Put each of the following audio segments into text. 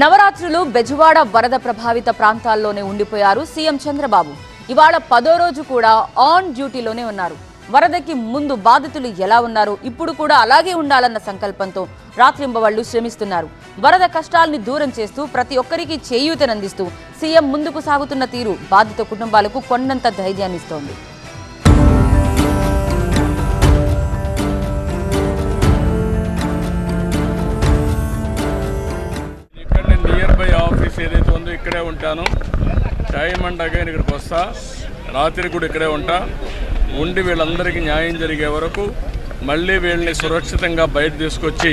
నవరాత్రులు బెజవాడ వరద ప్రభావిత ప్రాంతాల్లోనే ఉండిపోయారు సీఎం చంద్రబాబు. ఇవాళ పదో రోజు కూడా ఆన్ డ్యూటీలోనే ఉన్నారు. వరదకి ముందు బాధితులు ఎలా ఉన్నారు ఇప్పుడు కూడా అలాగే ఉండాలన్న సంకల్పంతో రాత్రింబవళ్ళు శ్రమిస్తున్నారు. వరద కష్టాల్ని దూరం చేస్తూ ప్రతి ఒక్కరికి చేయూతనందిస్తూ సీఎం ముందుకు సాగుతున్న తీరు బాధిత కుటుంబాలకు కొండంత ధైర్యాన్నిస్తోంది. ఎక్కాను. టైం అండ్ అగైన్ ఇక్కడికి వస్తా. రాత్రి కూడా ఇక్కడే ఉంటా. ఉండి వీళ్ళందరికీ న్యాయం జరిగే వరకు మళ్ళీ వీళ్ళని సురక్షితంగా బయట తీసుకొచ్చి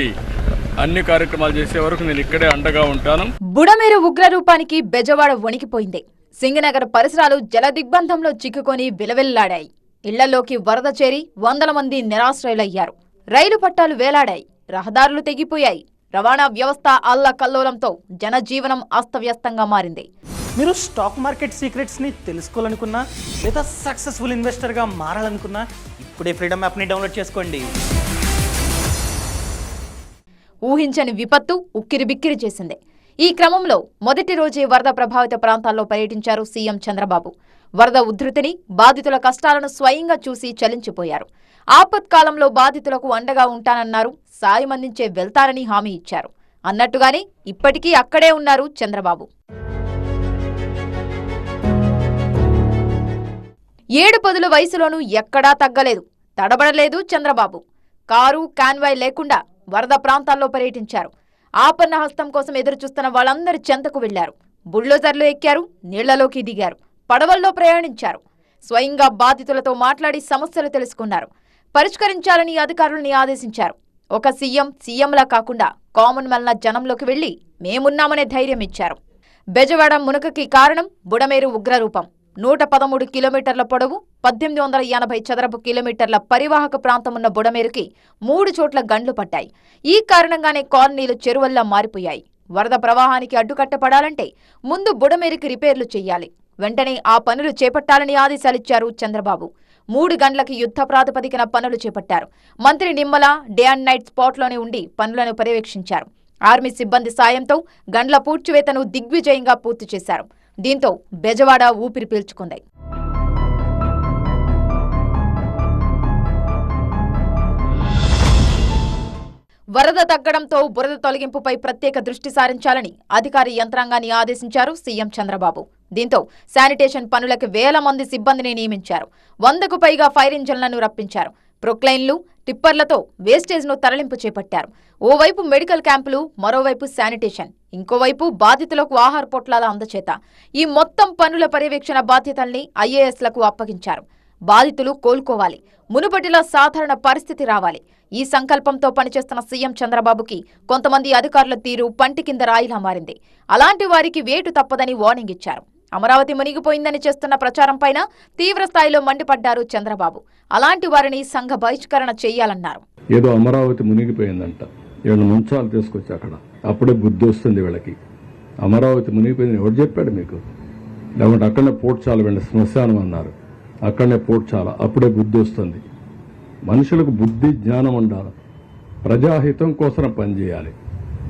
అన్ని కార్యక్రమాలు చేసే వరకు నేను ఇక్కడే అండగా ఉంటాను. బుడమేరు ఉగ్రరూపానికి బెజవాడ వణికిపోయింది. సింగనగర్ పరిసరాలు జల దిగ్బంధంలో చిక్కుకొని విలవిల్లాడాయి. ఇళ్ళలోకి వరద చేరి వందల మంది నిరాశ్రయులయ్యారు. రైలు పట్టాలు వేలాడాయి. రహదారులు తెగిపోయాయి. రవాణా వ్యవస్థ అల్లకల్లోలంతో జనజీవనం అస్తవ్యస్తంగా మారింది. మీరు స్టాక్ మార్కెట్ సీక్రెట్స్ని తెలుసుకోవాలనుకున్నా లేదా సక్సెస్ఫుల్ ఇన్వెస్టర్గా మారాలనుకున్నా ఇప్పుడే ఫ్రీడమ్ యాప్ని డౌన్లోడ్ చేసుకోండి. ఊహించని విపత్తు ఉక్కిరిబిక్కిరి చేసింది. ఈ క్రమంలో మొదటి రోజే వరద ప్రభావిత ప్రాంతాల్లో పర్యటించారు సీఎం చంద్రబాబు. వరద ఉధృతిని బాధితుల కష్టాలను స్వయంగా చూసి చలించిపోయారు. ఆపత్కాలంలో బాధితులకు అండగా ఉంటానన్నారు సాయం అందించే వెళ్తారని హామీ ఇచ్చారు. అన్నట్టుగానే ఇప్పటికీ అక్కడే ఉన్నారు చంద్రబాబు. ఏడు పదుల వయసులోనూ ఎక్కడా తగ్గలేదు తడబడలేదు చంద్రబాబు. కారు కాన్వాయ్ లేకుండా వరద ప్రాంతాల్లో పర్యటించారు. ఆపన్న హస్తం కోసం ఎదురుచూస్తున్న వాళ్ళందరి చెంతకు వెళ్ళారు బుల్డోజర్లు ఎక్కారు నీళ్ళలోకి దిగారు పడవల్లో ప్రయాణించారు. స్వయంగా బాధితులతో మాట్లాడి సమస్యలు తెలుసుకున్నారు. పరిష్కరించాలని అధికారుల్ని ఆదేశించారు. ఒక సీఎం సీఎంలా కాకుండా కామన్ మెల్న జనంలోకి వెళ్ళి మేమున్నామనే ధైర్యం ఇచ్చారు. బెజవాడ మునకకి కారణం బుడమేరు ఉగ్రరూపం. నూట పదమూడు కిలోమీటర్ల పొడవు పద్దెనిమిది వందల ఎనభై చదరపు కిలోమీటర్ల పరివాహక ప్రాంతమున్న బుడమేరుకి మూడు చోట్ల గండ్లు పట్టాయి. ఈ కారణంగానే కాలనీలు చెరువల్లా మారిపోయాయి. వరద ప్రవాహానికి అడ్డుకట్టపడాలంటే ముందు బుడమేరుకి రిపేర్లు చేయాలి వెంటనే ఆ పనులు చేపట్టాలని ఆదేశాలిచ్చారు చంద్రబాబు. మూడు గంటలకి యుద్ధ ప్రాతిపదికన పనులు చేపట్టారు. మంత్రి నిమ్మల డే అండ్ నైట్ స్పాట్లోనే ఉండి పనులను పర్యవేక్షించారు. ఆర్మీ సిబ్బంది సాయంతో గండ్ల పూడ్చివేతను దిగ్విజయంగా పూర్తి చేశారు. దీంతో బెజవాడ ఊపిరి పీల్చుకుంది. వరద తగ్గడంతో బురద తొలగింపుపై ప్రత్యేక దృష్టి సారించాలని అధికారి యంత్రాంగాన్ని ఆదేశించారు సీఎం చంద్రబాబు. దీంతో శానిటేషన్ పనులకు వేల మంది సిబ్బందిని నియమించారు. వందకు పైగా ఫైర్ ఇంజన్లను రప్పించారు. ప్రొక్లైన్లు టిప్పర్లతో వేస్టేజ్ను తరలింపు చేపట్టారు. ఓవైపు మెడికల్ క్యాంపులు మరోవైపు శానిటేషన్. ఇంకోవైపు బాధితులకు ఆహార పొట్లాల అందచేత. ఈ మొత్తం పనుల పర్యవేక్షణ బాధ్యతల్ని ఐఏఎస్లకు అప్పగించారు. బాధితులు కోలుకోవాలి. మునుపటిలా సాధారణ పరిస్థితి రావాలి. ఈ సంకల్పంతో పనిచేస్తున్న సీఎం చంద్రబాబుకి కొంతమంది అధికారుల తీరు పంటి కింద రాయిలా మారింది. అలాంటి వారికి వేటు తప్పదని వార్నింగ్ ఇచ్చారు. అమరావతి మునిగిపోయిందని చేస్తున్న ప్రచారంపైన తీవ్ర స్థాయిలో మండిపడ్డారు చంద్రబాబు. అలాంటి వారిని సంఘ బహిష్కరణ చేయాలన్నారు. ఏదో అమరావతి మునిగిపోయిందంట. వీళ్ళని మంచాలు తీసుకొచ్చి అక్కడ. అప్పుడే బుద్ధి వస్తుంది వీళ్ళకి. అమరావతి మునిగిపోయింది ఎవరు చెప్పాడు మీకు? లేకుంటే అక్కడనే పోడ్చాల వీళ్ళ శ్మశానం అన్నారు. అక్కడనే పోడ్చాల. అప్పుడే బుద్ధి వస్తుంది. మనుషులకు బుద్ధి జ్ఞానం ఉండాలి. ప్రజాహితం కోసం పనిచేయాలి.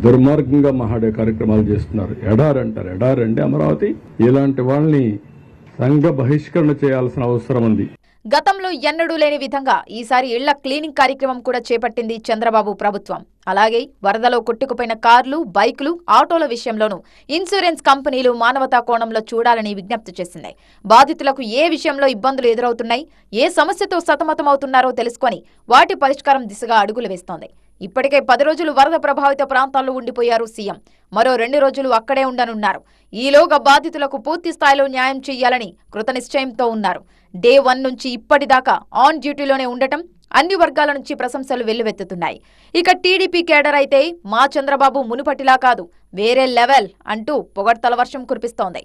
దుర్మార్గంగా మహాడే కార్యక్రమాలు చేస్తున్నారు. ఎడారి అంటారు. ఎడారి అంటే అమరావతి. ఇలాంటి వాళ్ళని సంఘ బహిష్కరణ చేయాల్సిన అవసరం ఉంది. గతంలో ఎన్నడూ లేని విధంగా ఈసారి ఇళ్ళ క్లీనింగ్ కార్యక్రమం కూడా చేపట్టింది చంద్రబాబు ప్రభుత్వం. అలాగే వరదలో కొట్టుకుపోయిన కార్లు బైకులు ఆటోల విషయంలోనూ ఇన్సూరెన్స్ కంపెనీలు మానవతా కోణంలో చూడాలని విజ్ఞప్తి చేసింది బాధితులకు ఏ విషయంలో ఇబ్బందులు ఎదురవుతున్నాయి ఏ సమస్యతో సతమతమవుతున్నారో తెలుసుకొని వాటి పరిష్కారం దిశగా అడుగులు వేస్తోంది. ఇప్పటికే పది రోజులు వరద ప్రభావిత ప్రాంతాల్లో ఉండిపోయారు సీఎం. మరో రెండు రోజులు అక్కడే ఉండనున్నారు. ఈలోగా బాధితులకు పూర్తి స్థాయిలో న్యాయం చేయాలని కృతనిశ్చయంతో ఉన్నారు. డే వన్ నుంచి ఇప్పటిదాకా ఆన్ డ్యూటీలోనే ఉండటం అన్ని వర్గాల నుంచి ప్రశంసలు వెల్లువెత్తుతున్నాయి. ఇక టీడీపీ కేడర్ అయితే మా చంద్రబాబు మునుపటిలా కాదు వేరే లెవెల్ అంటూ పొగడ్తల వర్షం కురిపిస్తోంది.